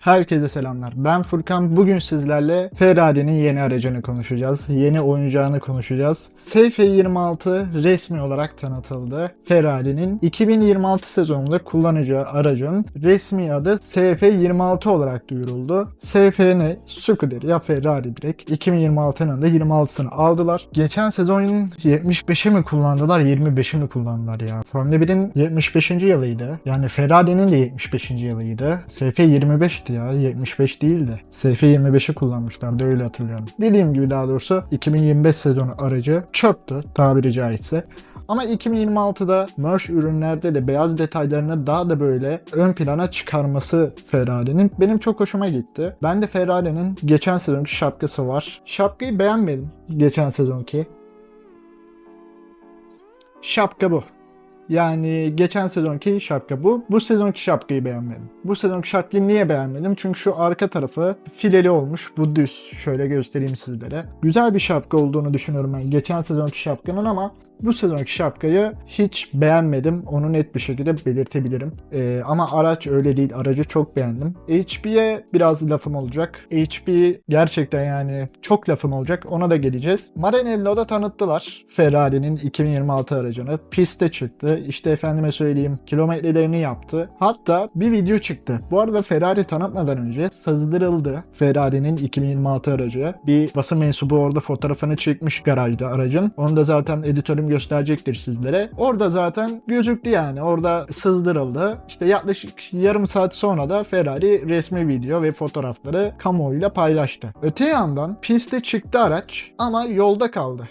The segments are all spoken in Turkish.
Herkese selamlar. Ben Furkan. Bugün sizlerle Ferrari'nin yeni aracını konuşacağız. Yeni oyuncağını konuşacağız. SF26 resmi olarak tanıtıldı. Ferrari'nin 2026 sezonunda kullanacağı aracın resmi adı SF26 olarak duyuruldu. SF ne? Scuderia ya Ferrari direkt. 2026'nın da 26'sını aldılar. Geçen sezonun 75'i mi kullandılar, 25'i mi kullandılar ya? Formula 1'in 75. yılıydı. Yani Ferrari'nin de 75. yılıydı. SF 25'ti ya. 75 değildi. SF 25'i kullanmışlardı öyle hatırlıyorum. Dediğim gibi daha doğrusu 2025 sezonu aracı çöptü tabiri caizse. Ama 2026'da merch ürünlerde de beyaz detaylarını daha da böyle ön plana çıkarması Ferrari'nin benim çok hoşuma gitti. Ben de Ferrari'nin geçen sezonki şapkası var. Şapkayı beğenmedim geçen sezonki. Şapka bu. Yani geçen sezonki şapka bu. Bu sezonki şapkayı beğenmedim. Bu sezonki şapkayı niye beğenmedim? Çünkü şu arka tarafı fileli olmuş. Bu düz. Şöyle göstereyim sizlere. Güzel bir şapka olduğunu düşünüyorum ben geçen sezonki şapkanın ama bu sezonki şapkayı hiç beğenmedim. Onu net bir şekilde belirtebilirim. Ee, ama araç öyle değil. Aracı çok beğendim. HP'ye biraz lafım olacak. HP gerçekten yani çok lafım olacak. Ona da geleceğiz. Maranello'da tanıttılar. Ferrari'nin 2026 aracını. Piste çıktı. İşte efendime söyleyeyim kilometrelerini yaptı. Hatta bir video çıktı. Bu arada Ferrari tanıtmadan önce sızdırıldı. Ferrari'nin 2026 aracı. Bir basın mensubu orada fotoğrafını çekmiş garajda aracın. Onu da zaten editörüm gösterecektir sizlere. Orada zaten gözüktü yani. Orada sızdırıldı. İşte yaklaşık yarım saat sonra da Ferrari resmi video ve fotoğrafları kamuoyuyla paylaştı. Öte yandan piste çıktı araç ama yolda kaldı.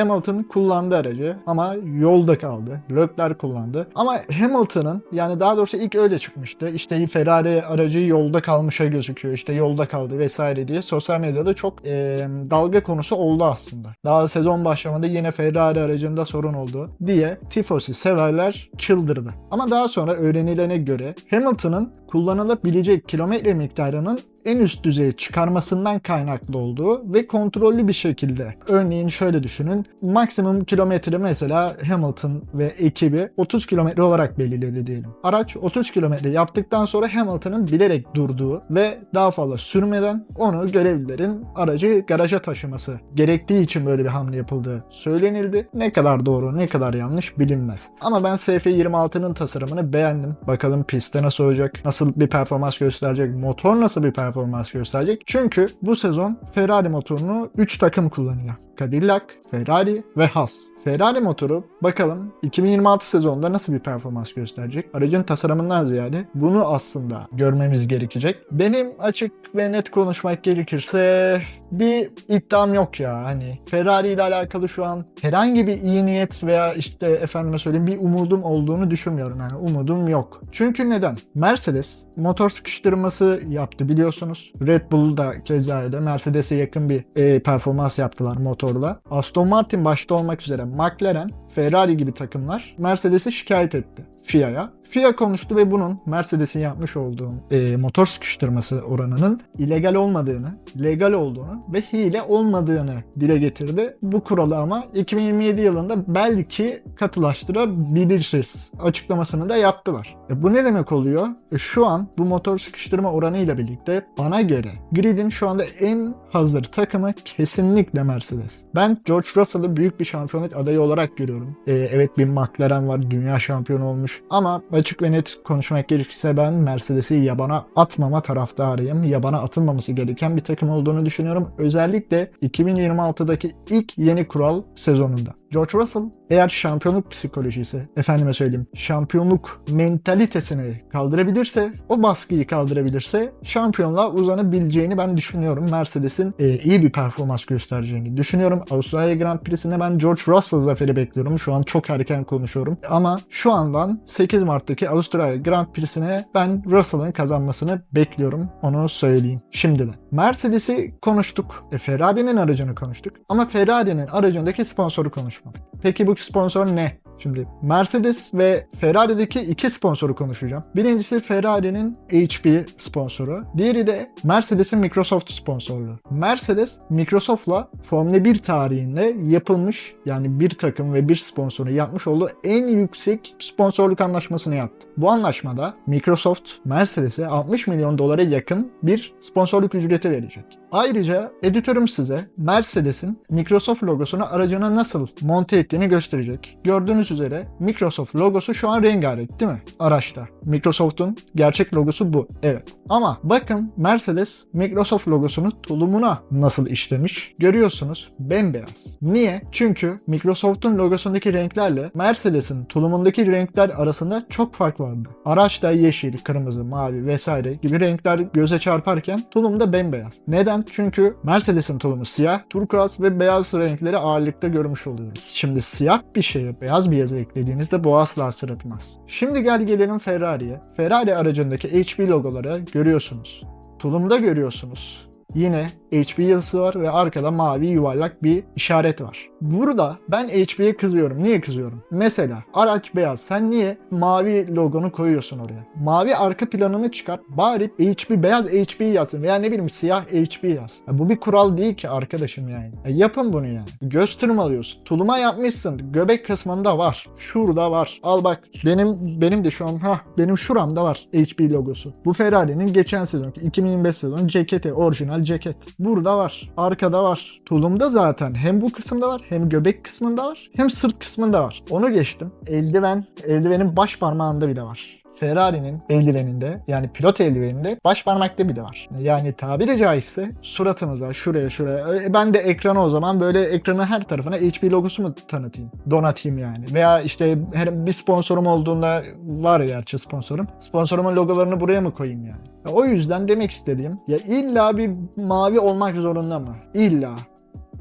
Hamilton kullandı aracı ama yolda kaldı. Leclerc kullandı. Ama Hamilton'ın yani daha doğrusu ilk öyle çıkmıştı. İşte Ferrari aracı yolda kalmışa gözüküyor. İşte yolda kaldı vesaire diye sosyal medyada çok e, dalga konusu oldu aslında. Daha sezon başlamada yine Ferrari aracında sorun oldu diye tifosi severler çıldırdı. Ama daha sonra öğrenilene göre Hamilton'ın kullanılabilecek kilometre miktarının en üst düzeye çıkarmasından kaynaklı olduğu ve kontrollü bir şekilde. Örneğin şöyle düşünün. Maksimum kilometre mesela Hamilton ve ekibi 30 kilometre olarak belirledi diyelim. Araç 30 kilometre yaptıktan sonra Hamilton'ın bilerek durduğu ve daha fazla sürmeden onu görevlilerin aracı garaja taşıması gerektiği için böyle bir hamle yapıldığı söylenildi. Ne kadar doğru ne kadar yanlış bilinmez. Ama ben SF26'nın tasarımını beğendim. Bakalım pistte nasıl olacak? Nasıl bir performans gösterecek? Motor nasıl bir performans performans gösterecek. Çünkü bu sezon Ferrari motorunu 3 takım kullanıyor. Cadillac, Ferrari ve Haas. Ferrari motoru bakalım 2026 sezonunda nasıl bir performans gösterecek? Aracın tasarımından ziyade bunu aslında görmemiz gerekecek. Benim açık ve net konuşmak gerekirse bir iddiam yok ya. Hani Ferrari ile alakalı şu an herhangi bir iyi niyet veya işte efendime söyleyeyim bir umudum olduğunu düşünmüyorum. Yani umudum yok. Çünkü neden? Mercedes motor sıkıştırması yaptı biliyorsunuz. Red Bull da keza öyle. Mercedes'e yakın bir e, performans yaptılar motorla. Aston Martin başta olmak üzere McLaren, Ferrari gibi takımlar Mercedes'i şikayet etti. FIA'ya. FIA konuştu ve bunun Mercedes'in yapmış olduğu e, motor sıkıştırması oranının illegal olmadığını, legal olduğunu ve hile olmadığını dile getirdi. Bu kuralı ama 2027 yılında belki katılaştırabiliriz açıklamasını da yaptılar. E, bu ne demek oluyor? E, şu an bu motor sıkıştırma oranı ile birlikte bana göre gridin şu anda en hazır takımı kesinlikle Mercedes. Ben George Russell'ı büyük bir şampiyonluk adayı olarak görüyorum. E, evet bir McLaren var, dünya şampiyonu olmuş. Ama açık ve net konuşmak gerekirse ben Mercedes'i yabana atmama taraftarıyım. Yabana atılmaması gereken bir takım olduğunu düşünüyorum. Özellikle 2026'daki ilk yeni kural sezonunda. George Russell eğer şampiyonluk psikolojisi, efendime söyleyeyim, şampiyonluk mentalitesini kaldırabilirse, o baskıyı kaldırabilirse şampiyonluğa uzanabileceğini ben düşünüyorum. Mercedes'in e, iyi bir performans göstereceğini düşünüyorum. Avustralya Grand Prix'sinde ben George Russell zaferi bekliyorum. Şu an çok erken konuşuyorum. Ama şu andan 8 Mart'taki Avustralya Grand Prix'sine ben Russell'ın kazanmasını bekliyorum. Onu söyleyeyim şimdiden. Mercedes'i konuştuk. E, Ferrari'nin aracını konuştuk. Ama Ferrari'nin aracındaki sponsoru konuşmadık. Peki bu sponsor ne? Şimdi Mercedes ve Ferrari'deki iki sponsoru konuşacağım. Birincisi Ferrari'nin HP sponsoru. Diğeri de Mercedes'in Microsoft sponsorluğu. Mercedes Microsoft'la Formula 1 tarihinde yapılmış yani bir takım ve bir sponsoru yapmış olduğu en yüksek sponsorluk anlaşmasını yaptı. Bu anlaşmada Microsoft Mercedes'e 60 milyon dolara yakın bir sponsorluk ücreti verecek. Ayrıca editörüm size Mercedes'in Microsoft logosunu aracına nasıl monte ettiğini gösterecek. Gördüğünüz üzere Microsoft logosu şu an rengarenk değil mi? Araçta. Microsoft'un gerçek logosu bu. Evet. Ama bakın Mercedes Microsoft logosunu tulumuna nasıl işlemiş? Görüyorsunuz bembeyaz. Niye? Çünkü Microsoft'un logosundaki renklerle Mercedes'in tulumundaki renkler arasında çok fark vardı. Araçta yeşil, kırmızı, mavi vesaire gibi renkler göze çarparken tulum da bembeyaz. Neden? Çünkü Mercedes'in tulumu siyah, turkuaz ve beyaz renkleri ağırlıkta görmüş oluyoruz. Şimdi siyah bir şeye beyaz bir yazı eklediğinizde bu asla sırıtmaz. Şimdi gel gelelim Ferrari'ye. Ferrari aracındaki HP logoları görüyorsunuz. Tulumda görüyorsunuz. Yine HP yazısı var ve arkada mavi yuvarlak bir işaret var. Burada ben HP'ye kızıyorum. Niye kızıyorum? Mesela araç beyaz. Sen niye mavi logonu koyuyorsun oraya? Mavi arka planını çıkart. Bari HP beyaz HP yazsın veya ne bileyim siyah HP yaz. Ya bu bir kural değil ki arkadaşım yani. Ya yapın bunu yani. Göz tırmalıyorsun. Tuluma yapmışsın. Göbek kısmında var. Şurada var. Al bak. Benim benim de şu an ha benim şuramda var HP logosu. Bu Ferrari'nin geçen sezon 2025 sezon ceketi orijinal ceket. Burada var. Arkada var. Tulumda zaten hem bu kısımda var hem göbek kısmında var hem sırt kısmında var. Onu geçtim. Eldiven, eldivenin baş parmağında bile var. Ferrari'nin eldiveninde yani pilot eldiveninde baş parmakta bile var. Yani tabiri caizse suratımıza şuraya şuraya e, ben de ekranı o zaman böyle ekranın her tarafına HP logosu mu tanıtayım? Donatayım yani. Veya işte her bir sponsorum olduğunda var gerçi sponsorum. Sponsorumun logolarını buraya mı koyayım yani? Ya O yüzden demek istediğim ya illa bir mavi olmak zorunda mı? İlla.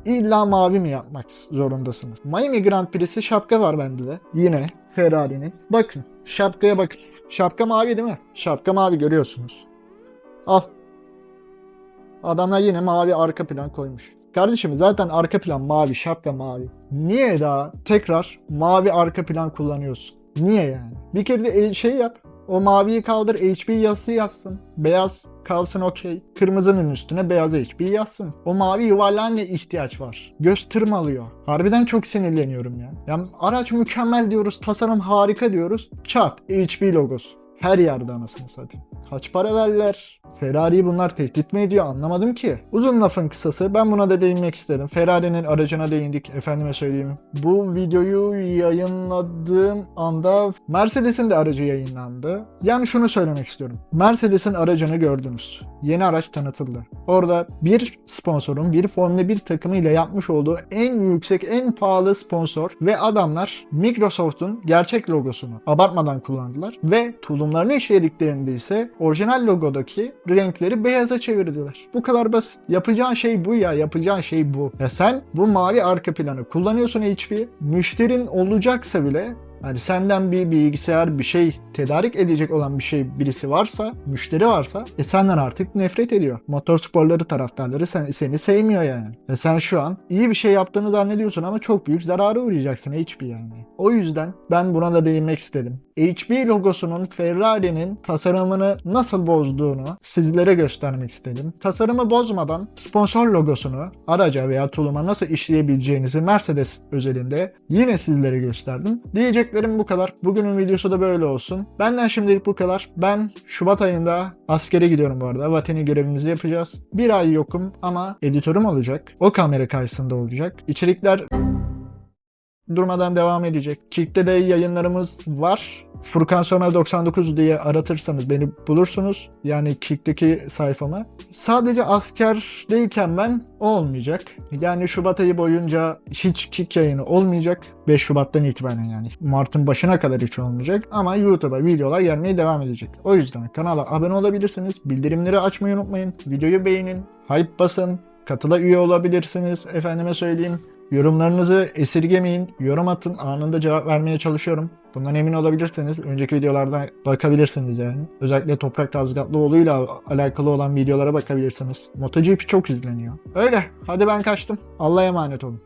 İlla mavi mi yapmak zorundasınız? Miami Grand Prix'si şapka var bende de. Yine Ferrari'nin. Bakın şapkaya bakın. Şapka mavi değil mi? Şapka mavi görüyorsunuz. Al. Adamlar yine mavi arka plan koymuş. Kardeşim zaten arka plan mavi, şapka mavi. Niye daha tekrar mavi arka plan kullanıyorsun? Niye yani? Bir kere de şey yap. O maviyi kaldır, HP yazısı yazsın. Beyaz kalsın okey. Kırmızının üstüne beyaz HP yazsın. O mavi yuvarlığa ne ihtiyaç var? Göz tırmalıyor. Harbiden çok sinirleniyorum ya. Ya araç mükemmel diyoruz, tasarım harika diyoruz. Çat, HP logosu. Her yerde anasını satayım. Kaç para verdiler? Ferrari'yi bunlar tehdit mi ediyor anlamadım ki. Uzun lafın kısası ben buna da değinmek istedim. Ferrari'nin aracına değindik efendime söyleyeyim. Bu videoyu yayınladığım anda Mercedes'in de aracı yayınlandı. Yani şunu söylemek istiyorum. Mercedes'in aracını gördünüz. Yeni araç tanıtıldı. Orada bir sponsorun bir Formula 1 takımıyla yapmış olduğu en yüksek en pahalı sponsor ve adamlar Microsoft'un gerçek logosunu abartmadan kullandılar ve tulumlarını işlediklerinde ise orijinal logodaki renkleri beyaza çevirdiler. Bu kadar basit. Yapacağın şey bu ya. Yapacağın şey bu. Ya sen bu mavi arka planı kullanıyorsun HP. Müşterin olacaksa bile yani senden bir bilgisayar bir şey tedarik edecek olan bir şey birisi varsa, müşteri varsa e senden artık nefret ediyor. Motorsporları taraftarları sen, seni sevmiyor yani. Ve sen şu an iyi bir şey yaptığını zannediyorsun ama çok büyük zarara uğrayacaksın HP yani. O yüzden ben buna da değinmek istedim. HP logosunun Ferrari'nin tasarımını nasıl bozduğunu sizlere göstermek istedim. Tasarımı bozmadan sponsor logosunu araca veya tuluma nasıl işleyebileceğinizi Mercedes özelinde yine sizlere gösterdim. Diyeceklerim bu kadar. Bugünün videosu da böyle olsun. Benden şimdilik bu kadar. Ben Şubat ayında askere gidiyorum bu arada. Vatani görevimizi yapacağız. Bir ay yokum ama editörüm olacak. O kamera karşısında olacak. İçerikler durmadan devam edecek. Kick'te de yayınlarımız var. Furkan Sömel 99 diye aratırsanız beni bulursunuz. Yani Kick'teki sayfamı. Sadece askerdeyken ben o olmayacak. Yani Şubat ayı boyunca hiç Kick yayını olmayacak. 5 Şubat'tan itibaren yani. Mart'ın başına kadar hiç olmayacak. Ama YouTube'a videolar gelmeye devam edecek. O yüzden kanala abone olabilirsiniz. Bildirimleri açmayı unutmayın. Videoyu beğenin. Hype basın. Katıla üye olabilirsiniz. Efendime söyleyeyim. Yorumlarınızı esirgemeyin. Yorum atın. Anında cevap vermeye çalışıyorum. Bundan emin olabilirseniz önceki videolardan bakabilirsiniz yani. Özellikle Toprak Razgatlıoğlu'yla alakalı olan videolara bakabilirsiniz. MotoGP çok izleniyor. Öyle. Hadi ben kaçtım. Allah'a emanet olun.